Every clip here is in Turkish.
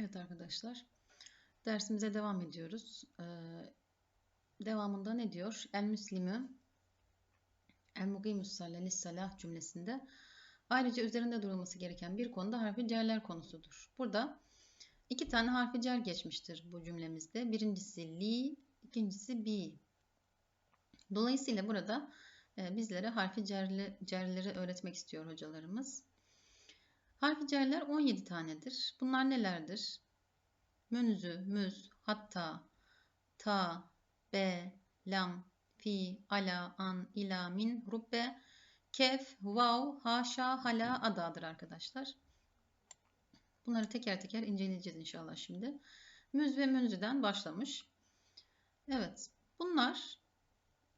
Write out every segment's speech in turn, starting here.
Evet arkadaşlar, dersimize devam ediyoruz. Ee, devamında ne diyor? El müslimü el mukimus salle salah cümlesinde ayrıca üzerinde durulması gereken bir konuda harfi cerler konusudur. Burada iki tane harfi cer geçmiştir bu cümlemizde. Birincisi li, ikincisi bi. Dolayısıyla burada e, bizlere harfi cerli, cerleri öğretmek istiyor hocalarımız. Harfi cerler 17 tanedir. Bunlar nelerdir? Münzü, müz, hatta, ta, be, lam, fi, ala, an, ila, min, rubbe, kef, vav, haşa, hala adadır arkadaşlar. Bunları teker teker inceleyeceğiz inşallah şimdi. Müz ve münzüden başlamış. Evet. Bunlar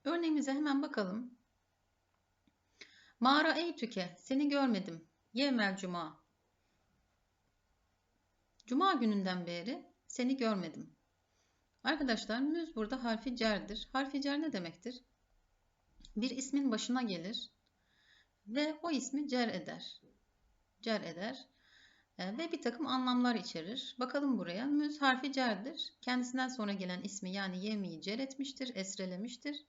örneğimize hemen bakalım. Mağara ey tüke seni görmedim. Yevmel cuma. Cuma gününden beri seni görmedim. Arkadaşlar müz burada harfi cerdir. Harfi cer ne demektir? Bir ismin başına gelir ve o ismi cer eder. Cer eder e, ve bir takım anlamlar içerir. Bakalım buraya. Müz harfi cerdir. Kendisinden sonra gelen ismi yani yemiyi cer etmiştir, esrelemiştir.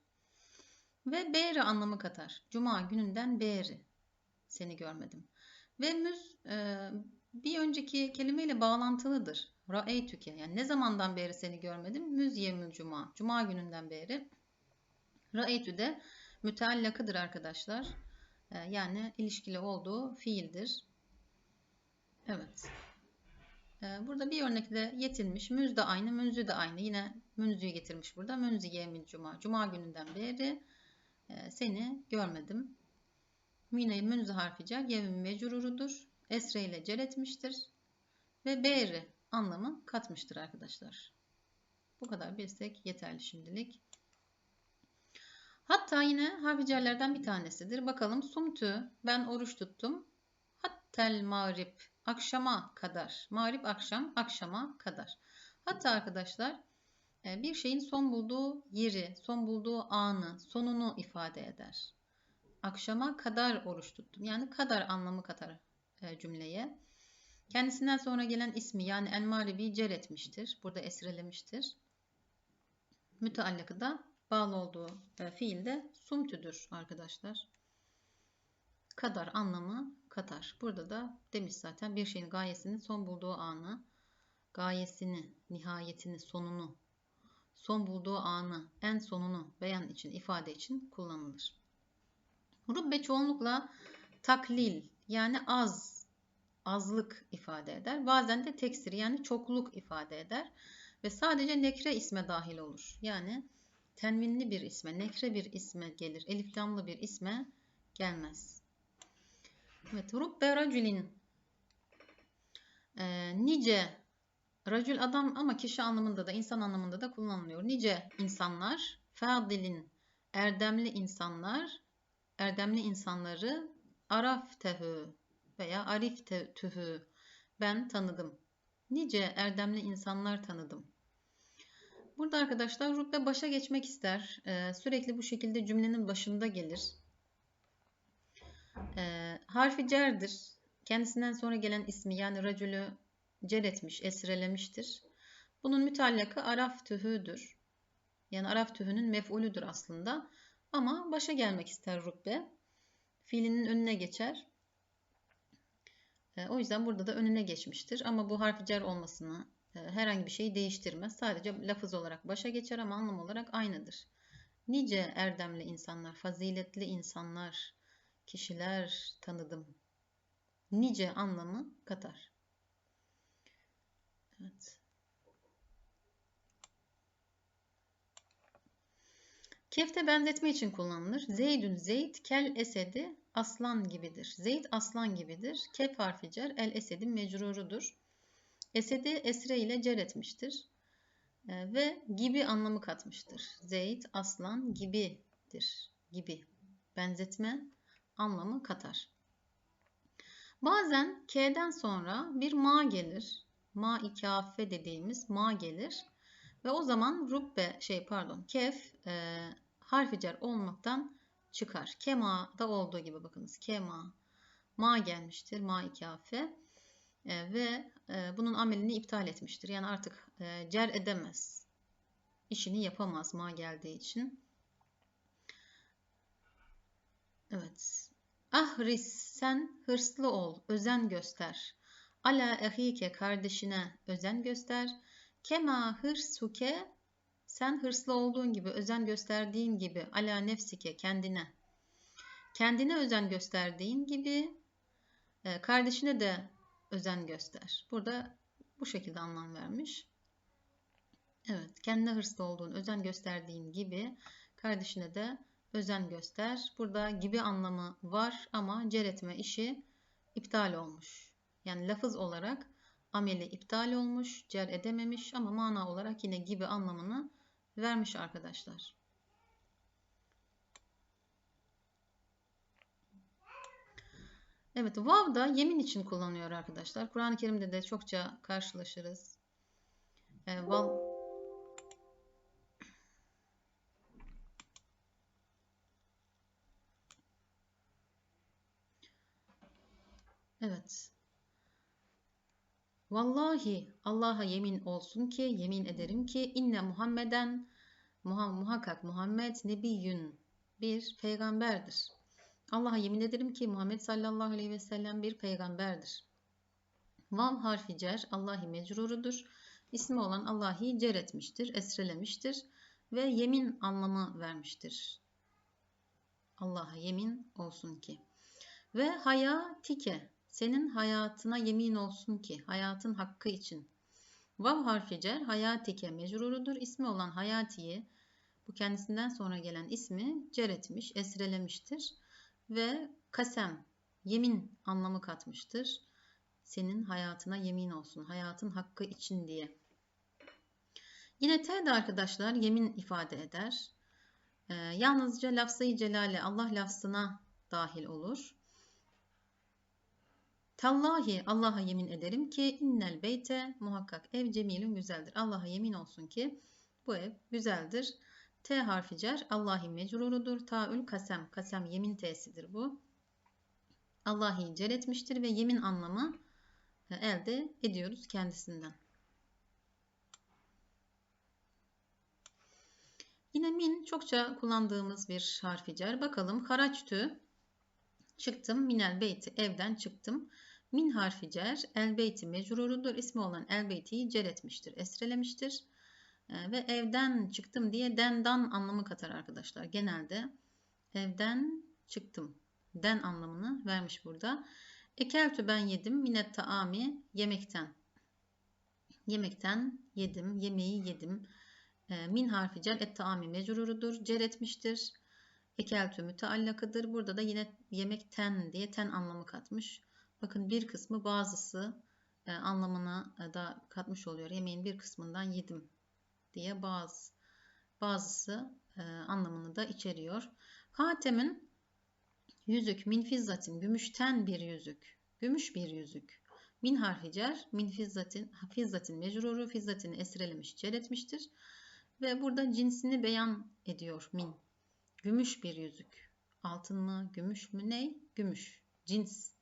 Ve beri anlamı katar. Cuma gününden beri seni görmedim. Ve müz e, bir önceki kelimeyle bağlantılıdır. Ra'eytüke yani ne zamandan beri seni görmedim? Müz yemül cuma. Cuma gününden beri. Ra'eytü de müteallakıdır arkadaşlar. E, yani ilişkili olduğu fiildir. Evet. E, burada bir örnekle yetinmiş. Müz de aynı, münzü de aynı. Yine münzüyü getirmiş burada. Münzü yemül cuma. Cuma gününden beri e, seni görmedim. Mine münzü harfi cer, yevmin mecrurudur. Esre ile cer etmiştir. Ve beri anlamı katmıştır arkadaşlar. Bu kadar bilsek yeterli şimdilik. Hatta yine harfi cerlerden bir tanesidir. Bakalım sumtü ben oruç tuttum. Hattel mağrib akşama kadar. Mağrib akşam akşama kadar. Hatta arkadaşlar bir şeyin son bulduğu yeri, son bulduğu anı, sonunu ifade eder akşama kadar oruç tuttum. Yani kadar anlamı katar e, cümleye. Kendisinden sonra gelen ismi yani el mağribi cer etmiştir. Burada esrelemiştir. Müteallakı da bağlı olduğu e, fiilde sumtüdür arkadaşlar. Kadar anlamı katar. Burada da demiş zaten bir şeyin gayesinin son bulduğu anı, gayesini, nihayetini, sonunu, son bulduğu anı, en sonunu beyan için, ifade için kullanılır. Rubbe çoğunlukla taklil yani az, azlık ifade eder. Bazen de teksir yani çokluk ifade eder. Ve sadece nekre isme dahil olur. Yani tenvinli bir isme, nekre bir isme gelir. Eliflamlı bir isme gelmez. Evet, rubbe racülin e, nice racül adam ama kişi anlamında da insan anlamında da kullanılıyor. Nice insanlar, fadilin erdemli insanlar erdemli insanları araf tehü veya arif tühü ben tanıdım. Nice erdemli insanlar tanıdım. Burada arkadaşlar rütbe başa geçmek ister. Ee, sürekli bu şekilde cümlenin başında gelir. Ee, harfi cerdir. Kendisinden sonra gelen ismi yani racülü cer etmiş, esrelemiştir. Bunun mütallakı araf tühüdür. Yani araf tühünün mef'ulüdür aslında. Ama başa gelmek ister rubbe. Fiilinin önüne geçer. E, o yüzden burada da önüne geçmiştir. Ama bu harfi cer olmasını e, herhangi bir şeyi değiştirmez. Sadece lafız olarak başa geçer ama anlam olarak aynıdır. Nice erdemli insanlar, faziletli insanlar, kişiler tanıdım. Nice anlamı katar. Evet. Kefte benzetme için kullanılır. Zeydün zeyd, kel esedi aslan gibidir. Zeyd aslan gibidir. Kef harfi cer, el esedin mecrurudur. Esedi esre ile cer etmiştir. E, ve gibi anlamı katmıştır. Zeyd aslan gibidir. Gibi. Benzetme anlamı katar. Bazen K'den sonra bir ma gelir. Ma ikafe dediğimiz ma gelir. Ve o zaman rubbe şey pardon kef e, harfi cer olmaktan çıkar. Kema da olduğu gibi bakınız. Kema. Ma gelmiştir. Ma ikafe. E, ve e, bunun amelini iptal etmiştir. Yani artık e, cer edemez. İşini yapamaz ma geldiği için. Evet. Ahris sen hırslı ol, özen göster. Ala ehike kardeşine özen göster. Kema hırsuke sen hırslı olduğun gibi, özen gösterdiğin gibi ala nefsike kendine. Kendine özen gösterdiğin gibi e, kardeşine de özen göster. Burada bu şekilde anlam vermiş. Evet, kendine hırslı olduğun, özen gösterdiğin gibi kardeşine de özen göster. Burada gibi anlamı var ama cer etme işi iptal olmuş. Yani lafız olarak ameli iptal olmuş, cer edememiş ama mana olarak yine gibi anlamını vermiş arkadaşlar. Evet, vav da yemin için kullanıyor arkadaşlar. Kur'an-ı Kerim'de de çokça karşılaşırız. E, vav Evet. Vallahi Allah'a yemin olsun ki, yemin ederim ki inne Muhammeden muhakkak Muhammed nebiyyün bir peygamberdir. Allah'a yemin ederim ki Muhammed sallallahu aleyhi ve sellem bir peygamberdir. Vav harfi cer Allahi mecrurudur. İsmi olan Allahi cer etmiştir, esrelemiştir ve yemin anlamı vermiştir. Allah'a yemin olsun ki. Ve hayatike senin hayatına yemin olsun ki hayatın hakkı için. Vav harfi cer hayatike mecrurudur. İsmi olan hayatiyi bu kendisinden sonra gelen ismi cer etmiş, esrelemiştir ve kasem yemin anlamı katmıştır. Senin hayatına yemin olsun, hayatın hakkı için diye. Yine T de arkadaşlar yemin ifade eder. Ee, yalnızca lafzayı celale Allah lafzına dahil olur. Tallahi Allah'a yemin ederim ki innel beyte muhakkak ev cemilün güzeldir. Allah'a yemin olsun ki bu ev güzeldir. T harfi cer Allahi mecrurudur. Taül kasem. Kasem yemin t'sidir bu. Allahi cer etmiştir ve yemin anlamı e, elde ediyoruz kendisinden. Yine min çokça kullandığımız bir harfi cer. Bakalım haraçtü çıktım minel beyti evden çıktım. Min harfi cer el beyti mecrurudur. İsmi olan el beytiyi cer etmiştir, esrelemiştir. Ee, ve evden çıktım diye dendan anlamı katar arkadaşlar. Genelde evden çıktım. Den anlamını vermiş burada. Ekeltü ben yedim. Minet taami yemekten. Yemekten yedim. Yemeği yedim. Ee, min harfi cer et taami mecrurudur. Cer etmiştir. Ekeltü müteallakıdır. Burada da yine yemekten diye ten anlamı katmış. Bakın bir kısmı bazısı e, anlamına e, da katmış oluyor. Yemeğin bir kısmından yedim diye bazı bazısı e, anlamını da içeriyor. Hatemin yüzük min fizzatin gümüşten bir yüzük. Gümüş bir yüzük. Min harfi cer, min fizzatin, fizzatin mecruru, fizzatini esrelemiş, cer etmiştir. Ve burada cinsini beyan ediyor min. Gümüş bir yüzük. Altın mı, gümüş mü, ne? Gümüş. Cins.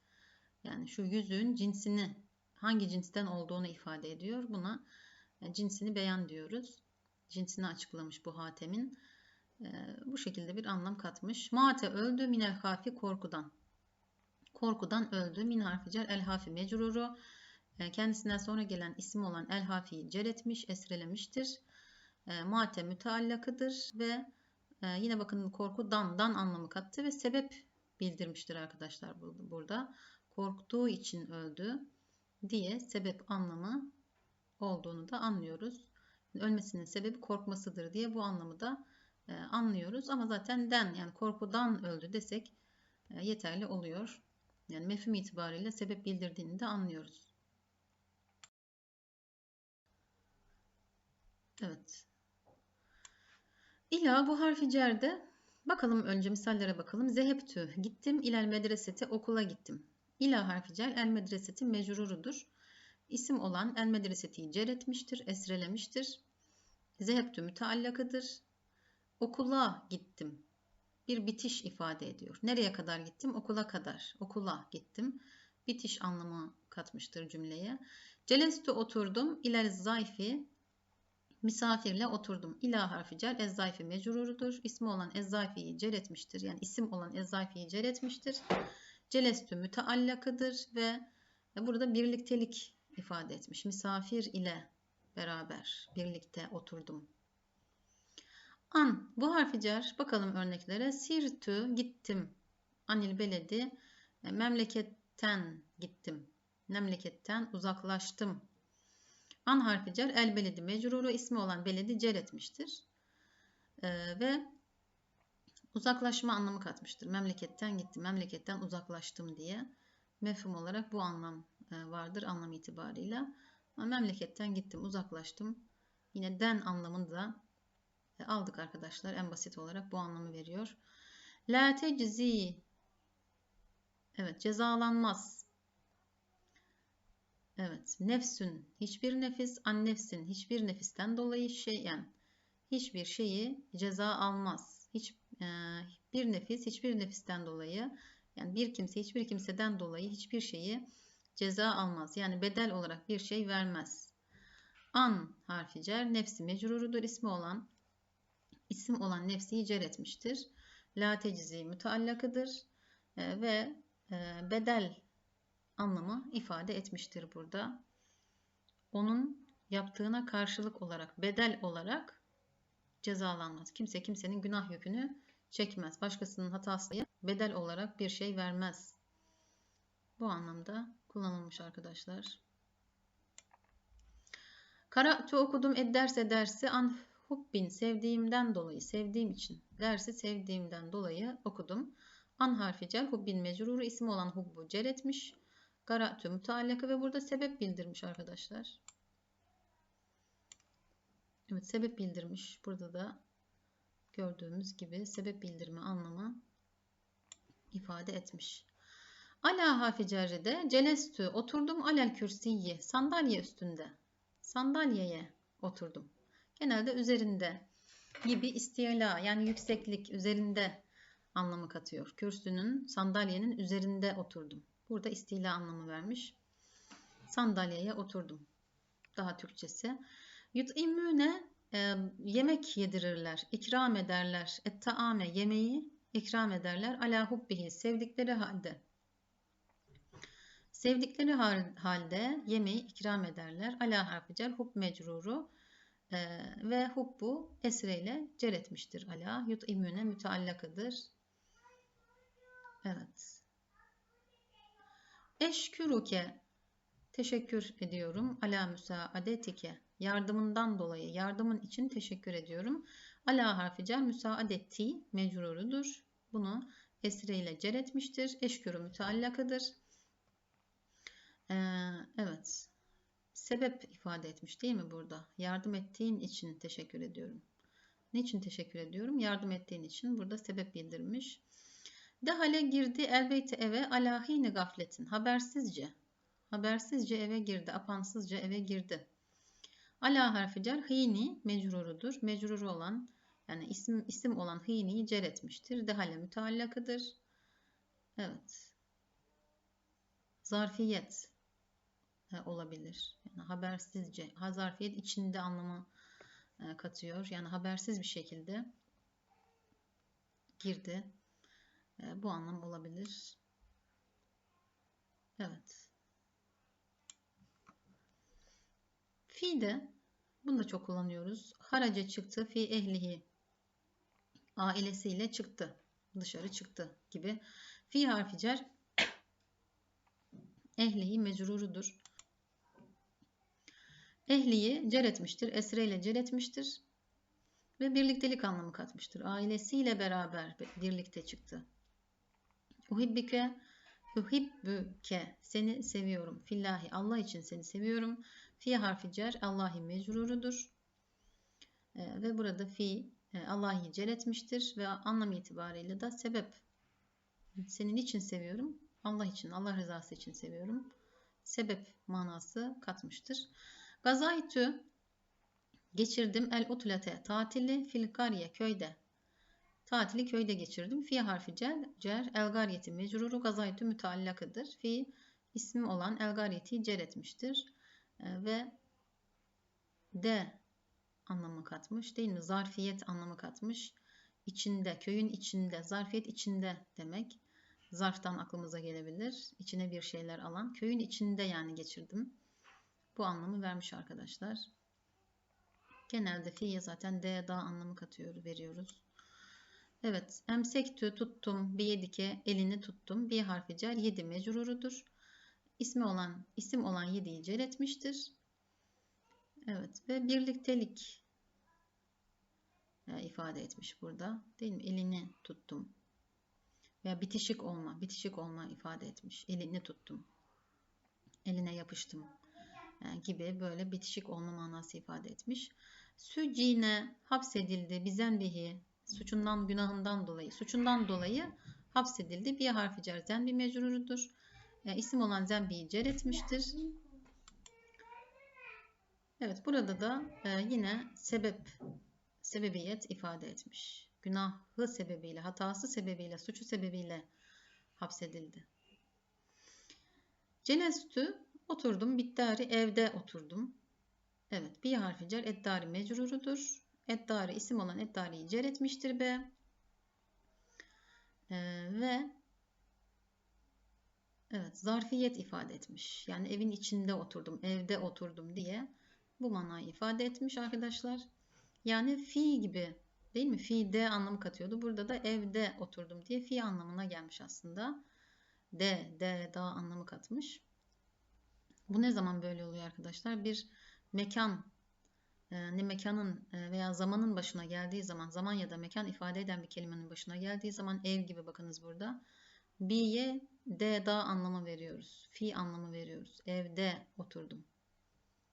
Yani şu yüzüğün cinsini, hangi cinsten olduğunu ifade ediyor. Buna e, cinsini beyan diyoruz. Cinsini açıklamış bu hatemin. E, bu şekilde bir anlam katmış. Mate öldü minel hafi korkudan. Korkudan öldü. Min harfi cer el hafi mecruru. E, kendisinden sonra gelen isim olan el hafiyi cer etmiş, esrelemiştir. Mate müteallakıdır ve yine bakın korkudan dan anlamı kattı ve sebep bildirmiştir arkadaşlar burada. Korktuğu için öldü diye sebep anlamı olduğunu da anlıyoruz. Ölmesinin sebebi korkmasıdır diye bu anlamı da e, anlıyoruz. Ama zaten den yani korkudan öldü desek e, yeterli oluyor. Yani mefhum itibariyle sebep bildirdiğini de anlıyoruz. Evet. İla bu harfi cerde bakalım önce misallere bakalım. Zeheptü gittim ilel medresete okula gittim. İla harfi cer el medreseti mecrurudur isim olan el medresetiyi cer etmiştir, esrelemiştir. Zehebtü müteallakıdır. Okula gittim. Bir bitiş ifade ediyor. Nereye kadar gittim? Okula kadar. Okula gittim. Bitiş anlamı katmıştır cümleye. Celestu oturdum. İlel zayfi misafirle oturdum. İla harfi cer ezzayfi mecrurudur. İsmi olan ezzayfiyi cer etmiştir. Yani isim olan ezzayfiyi cer etmiştir. Celestü müteallakıdır ve burada birliktelik ifade etmiş. Misafir ile beraber birlikte oturdum. An bu harfi cer. Bakalım örneklere. Sirtü gittim. Anil beledi memleketten gittim. Memleketten uzaklaştım. An harfi cer el beledi mecruru ismi olan beledi cer etmiştir. Ee, ve uzaklaşma anlamı katmıştır. Memleketten gittim, memleketten uzaklaştım diye. Mefhum olarak bu anlam e, vardır anlam itibarıyla. Ama memleketten gittim, uzaklaştım. Yine den anlamını da e, aldık arkadaşlar. En basit olarak bu anlamı veriyor. La teczi Evet cezalanmaz. Evet nefsün hiçbir nefis an nefsin hiçbir nefisten dolayı şey yani hiçbir şeyi ceza almaz. Hiç e, bir nefis hiçbir nefisten dolayı yani bir kimse hiçbir kimseden dolayı hiçbir şeyi ceza almaz. Yani bedel olarak bir şey vermez. An harfi cer nefsi mecrurudur ismi olan isim olan nefsi cer etmiştir. La tecizi müteallakıdır e, ve e, bedel anlamı ifade etmiştir burada. Onun yaptığına karşılık olarak, bedel olarak cezalanmaz. Kimse kimsenin günah yükünü çekmez. Başkasının hatasına bedel olarak bir şey vermez. Bu anlamda kullanılmış arkadaşlar. Karatu okudum ed derse dersi an hubbin sevdiğimden dolayı, sevdiğim için, dersi sevdiğimden dolayı okudum. An harfi cer hubbin mecruru ismi olan hubbu cer etmiş. Garatü müteallakı ve burada sebep bildirmiş arkadaşlar. Evet sebep bildirmiş. Burada da gördüğümüz gibi sebep bildirme anlamı ifade etmiş. Ala harfi cerrede celestü oturdum alel kürsiyi sandalye üstünde. Sandalyeye oturdum. Genelde üzerinde gibi istiyala yani yükseklik üzerinde anlamı katıyor. Kürsünün, sandalyenin üzerinde oturdum. Burada istila anlamı vermiş. Sandalyeye oturdum. Daha Türkçesi. Yut'imüne e, yemek yedirirler, ikram ederler. Et-taame yemeği ikram ederler. Ala hubbihi sevdikleri halde. Sevdikleri halde yemeği ikram ederler. Ala harfi hub mecruru e, ve hubbu esreyle cer etmiştir. Ala yut'imüne müteallakıdır. Evet. Eşküruke teşekkür ediyorum. Ala müsaadetike yardımından dolayı yardımın için teşekkür ediyorum. Ala harfi cer müsaadeti mecrurudur. Bunu esre ile cer etmiştir. Eşkürü müteallakıdır. Ee, evet. Sebep ifade etmiş değil mi burada? Yardım ettiğin için teşekkür ediyorum. Niçin teşekkür ediyorum? Yardım ettiğin için burada sebep bildirmiş. Dehale girdi elbette eve alahine gafletin habersizce. Habersizce eve girdi, apansızca eve girdi. Ala harfi cer hini mecrurudur. Mecruru olan yani isim isim olan hini'yi cer etmiştir. Dehale müteallakıdır. Evet. Zarfiyet e, olabilir. Yani habersizce. Ha zarfiyet içinde anlamı e, katıyor. Yani habersiz bir şekilde girdi. E, bu anlam olabilir. Evet. Fi de bunu da çok kullanıyoruz. Haraca çıktı fi ehlihi ailesiyle çıktı. Dışarı çıktı gibi. Fi harfi cer ehlihi mecrurudur. Ehliyi cer etmiştir. Esre cer etmiştir. Ve birliktelik anlamı katmıştır. Ailesiyle beraber birlikte çıktı. Uhibbike Uhibbüke seni seviyorum. Fillahi Allah için seni seviyorum. Fi harfi cer Allahi mecrurudur. E, ve burada fi e, Allah'ı cer etmiştir ve anlam itibariyle de sebep. Senin için seviyorum. Allah için, Allah rızası için seviyorum. Sebep manası katmıştır. Gazaytü geçirdim el utlete tatili fil kariye köyde Tatili köyde geçirdim. Fi harfi cer, cer el garyeti mecruru gazaytü müteallakıdır. Fi ismi olan elgariyeti cer etmiştir. E, ve de anlamı katmış değil mi? Zarfiyet anlamı katmış. İçinde, köyün içinde, zarfiyet içinde demek. Zarftan aklımıza gelebilir. İçine bir şeyler alan. Köyün içinde yani geçirdim. Bu anlamı vermiş arkadaşlar. Genelde fi'ye zaten de da anlamı katıyor, veriyoruz. Evet, emsektü tuttum, biyedike elini tuttum. Bir harfi cer, yedi mecrurudur. İsmi olan, isim olan yediyi cer etmiştir. Evet ve birliktelik ifade etmiş burada. Değil mi? Elini tuttum. Veya bitişik olma, bitişik olma ifade etmiş. Elini tuttum. Eline yapıştım. Yani gibi böyle bitişik olma manası ifade etmiş. Sücine hapsedildi bizenbihi suçundan günahından dolayı suçundan dolayı hapsedildi. Bir harfi cer zenbi mecrurudur. E, isim olan zenbiyi cer etmiştir. Evet burada da e, yine sebep sebebiyet ifade etmiş. Günahı sebebiyle, hatası sebebiyle, suçu sebebiyle hapsedildi. Celestü oturdum, bittari evde oturdum. Evet bir harfi cer eddari mecrurudur. Eddari isim olan eddariyi cer etmiştir be. Ee, ve evet zarfiyet ifade etmiş. Yani evin içinde oturdum, evde oturdum diye bu manayı ifade etmiş arkadaşlar. Yani fi gibi değil mi? Fi de anlamı katıyordu. Burada da evde oturdum diye fi anlamına gelmiş aslında. De, de, da anlamı katmış. Bu ne zaman böyle oluyor arkadaşlar? Bir mekan e, ne mekanın e, veya zamanın başına geldiği zaman zaman ya da mekan ifade eden bir kelimenin başına geldiği zaman ev gibi bakınız burada. Bi'ye de da anlamı veriyoruz. Fi anlamı veriyoruz. Evde oturdum.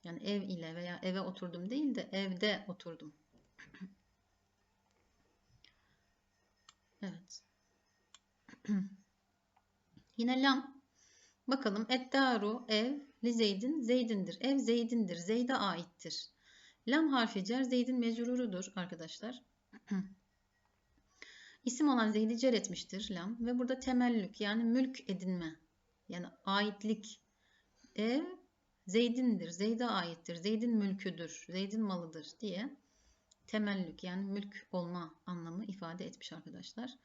Yani ev ile veya eve oturdum değil de evde oturdum. evet. Yine lam. Bakalım eddaru ev li zeydin zeydindir. Ev zeydindir. Zeyde aittir. Lam harfi cer zeydin mecrurudur arkadaşlar. İsim olan zeydi cer etmiştir lam ve burada temellük yani mülk edinme yani aitlik ev Zeydindir, Zeyd'e aittir, Zeyd'in mülküdür, Zeyd'in malıdır diye temellük yani mülk olma anlamı ifade etmiş arkadaşlar.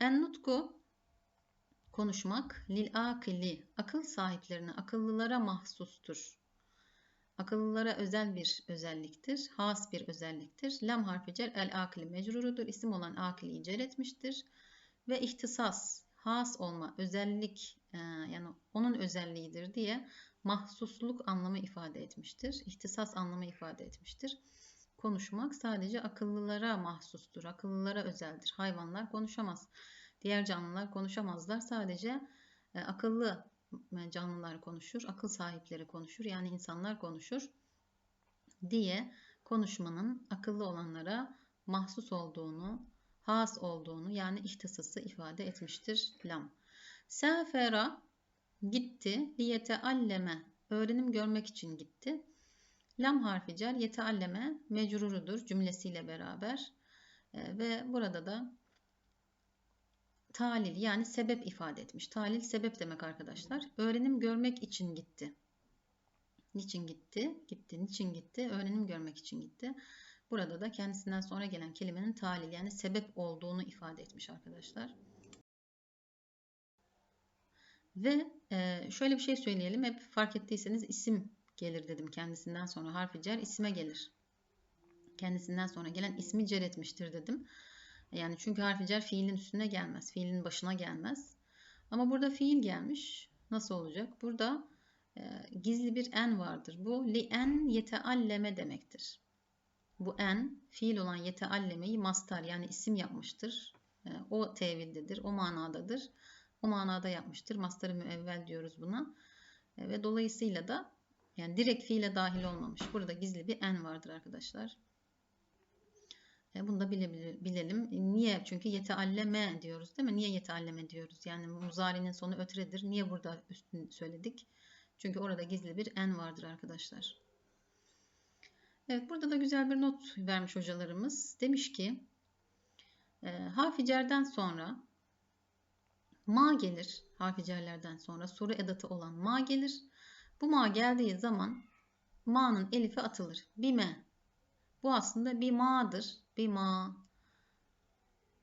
En nutku konuşmak lil akili akıl sahiplerine, akıllılara mahsustur. Akıllılara özel bir özelliktir, has bir özelliktir. Lam harfi cer el akili mecrurudur. İsim olan akili cer etmiştir. Ve ihtisas, has olma, özellik e, yani onun özelliğidir diye mahsusluk anlamı ifade etmiştir. İhtisas anlamı ifade etmiştir. Konuşmak sadece akıllılara mahsustur. Akıllılara özeldir. Hayvanlar konuşamaz. Diğer canlılar konuşamazlar. Sadece e, akıllı canlılar konuşur. Akıl sahipleri konuşur. Yani insanlar konuşur diye konuşmanın akıllı olanlara mahsus olduğunu, has olduğunu yani ihtisası ifade etmiştir lam. Sefera Gitti. Liyetealleme. Öğrenim görmek için gitti. Lam harfi cer yetealleme mecrurudur cümlesiyle beraber. E, ve burada da talil yani sebep ifade etmiş. Talil sebep demek arkadaşlar. Öğrenim görmek için gitti. Niçin gitti? Gitti. Niçin gitti? Öğrenim görmek için gitti. Burada da kendisinden sonra gelen kelimenin talil yani sebep olduğunu ifade etmiş arkadaşlar. Ve e, şöyle bir şey söyleyelim. Hep fark ettiyseniz isim gelir dedim kendisinden sonra. Harfi cer isime gelir. Kendisinden sonra gelen ismi cer etmiştir dedim. Yani çünkü harfi cer fiilin üstüne gelmez. Fiilin başına gelmez. Ama burada fiil gelmiş. Nasıl olacak? Burada e, gizli bir en vardır. Bu li en yetealleme demektir. Bu en fiil olan yeteallemeyi mastar yani isim yapmıştır. E, o tevildedir, o manadadır o manada yapmıştır. Mastarı müevvel diyoruz buna. E, ve dolayısıyla da yani direkt fiile dahil olmamış. Burada gizli bir en vardır arkadaşlar. E, bunu da bile, bilelim. Niye? Çünkü yetealleme diyoruz değil mi? Niye yetealleme diyoruz? Yani muzarinin sonu ötredir. Niye burada üstün söyledik? Çünkü orada gizli bir en vardır arkadaşlar. Evet burada da güzel bir not vermiş hocalarımız. Demiş ki e, harfi cerden sonra ma gelir harfi cerlerden sonra soru edatı olan ma gelir. Bu ma geldiği zaman ma'nın elifi atılır. Bime. Bu aslında bir ma'dır. Bir ma.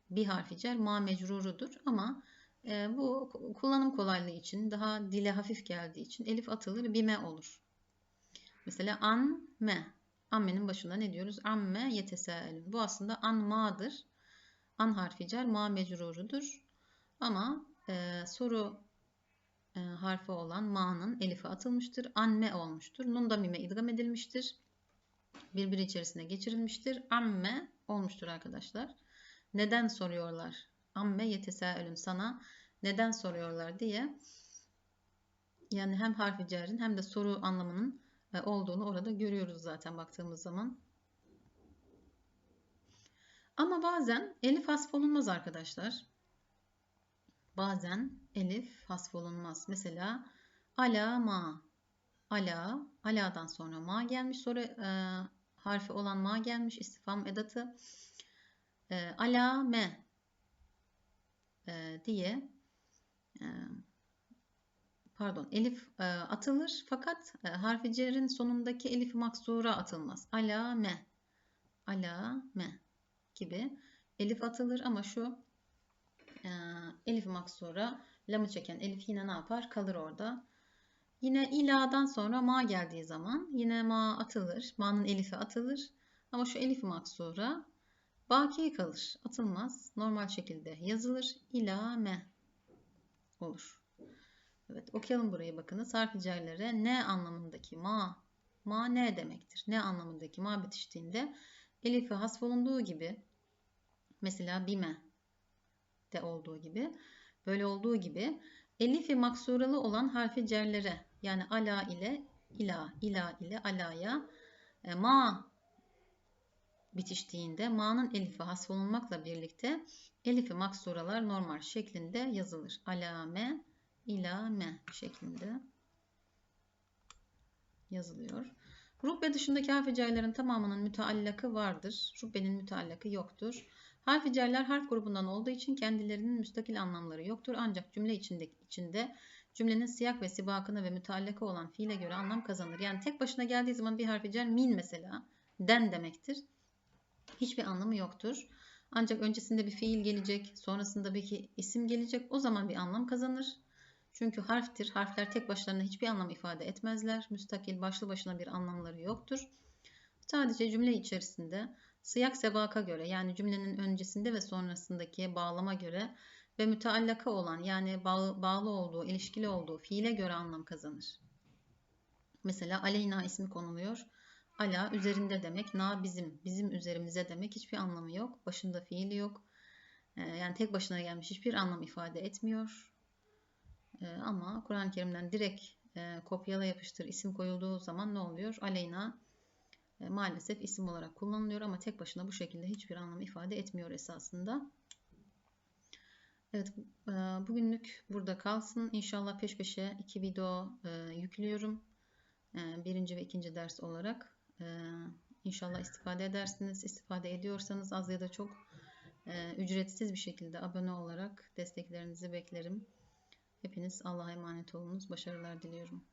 Bir harfi cer ma mecrurudur ama e, bu kullanım kolaylığı için daha dile hafif geldiği için elif atılır bime olur. Mesela an me. Ammenin başında ne diyoruz? Amme yetesaelun. Bu aslında an ma'dır. An harfi cer ma mecrurudur. Ama e, soru e, harfi olan ma'nın elifi atılmıştır. Anme olmuştur. Nun da mime idgam edilmiştir. Birbiri içerisine geçirilmiştir. Amme olmuştur arkadaşlar. Neden soruyorlar? Amme yetesaelün sana neden soruyorlar diye. Yani hem harfi cerin hem de soru anlamının e, olduğunu orada görüyoruz zaten baktığımız zaman. Ama bazen elif hasfolunmaz arkadaşlar. Bazen elif hasfolunmaz. Mesela ala ma. Ala, ala'dan sonra ma gelmiş. Sonra e, harfi olan ma gelmiş. istifam edatı. E, ala me e, diye e, pardon elif e, atılır fakat e, harfi cerin sonundaki elif maksura atılmaz. Ala me. Ala me gibi elif atılır ama şu e, elif maksura lamı çeken elif yine ne yapar? Kalır orada. Yine ila'dan sonra ma geldiği zaman yine ma atılır. Ma'nın elifi atılır. Ama şu elif maksura baki kalır. Atılmaz. Normal şekilde yazılır. İla me olur. Evet okuyalım burayı bakınız. Harf cerlere ne anlamındaki ma ma ne demektir? Ne anlamındaki ma bitiştiğinde elifi hasfolunduğu gibi mesela bime de olduğu gibi böyle olduğu gibi elifi maksuralı olan harfi cerlere yani ala ile ila ila ile alaya e, ma bitiştiğinde ma'nın elifi hasfolunmakla birlikte elifi maksuralar normal şeklinde yazılır. Alame, ilame şeklinde yazılıyor. Rubbe dışındaki harf cerlerin tamamının müteallakı vardır. Rubbenin müteallakı yoktur. Harf cerler harf grubundan olduğu için kendilerinin müstakil anlamları yoktur. Ancak cümle içinde, içinde cümlenin siyak ve sibakına ve müteallakı olan fiile göre anlam kazanır. Yani tek başına geldiği zaman bir harf cer min mesela den demektir. Hiçbir anlamı yoktur. Ancak öncesinde bir fiil gelecek, sonrasında bir isim gelecek. O zaman bir anlam kazanır. Çünkü harftir. Harfler tek başlarına hiçbir anlam ifade etmezler. Müstakil başlı başına bir anlamları yoktur. Sadece cümle içerisinde sıyak sebaka göre yani cümlenin öncesinde ve sonrasındaki bağlama göre ve müteallaka olan yani bağlı, olduğu, ilişkili olduğu fiile göre anlam kazanır. Mesela aleyna ismi konuluyor. Ala üzerinde demek, na bizim, bizim üzerimize demek hiçbir anlamı yok. Başında fiili yok. Ee, yani tek başına gelmiş hiçbir anlam ifade etmiyor. Ee, ama Kur'an-ı Kerim'den direkt e, kopyala yapıştır isim koyulduğu zaman ne oluyor? Aleyna e, maalesef isim olarak kullanılıyor ama tek başına bu şekilde hiçbir anlam ifade etmiyor esasında. Evet, e, bugünlük burada kalsın. İnşallah peş peşe iki video yüklüyorum. Birinci ve ikinci ders olarak. İnşallah istifade edersiniz. İstifade ediyorsanız az ya da çok ücretsiz bir şekilde abone olarak desteklerinizi beklerim. Hepiniz Allah'a emanet olunuz. Başarılar diliyorum.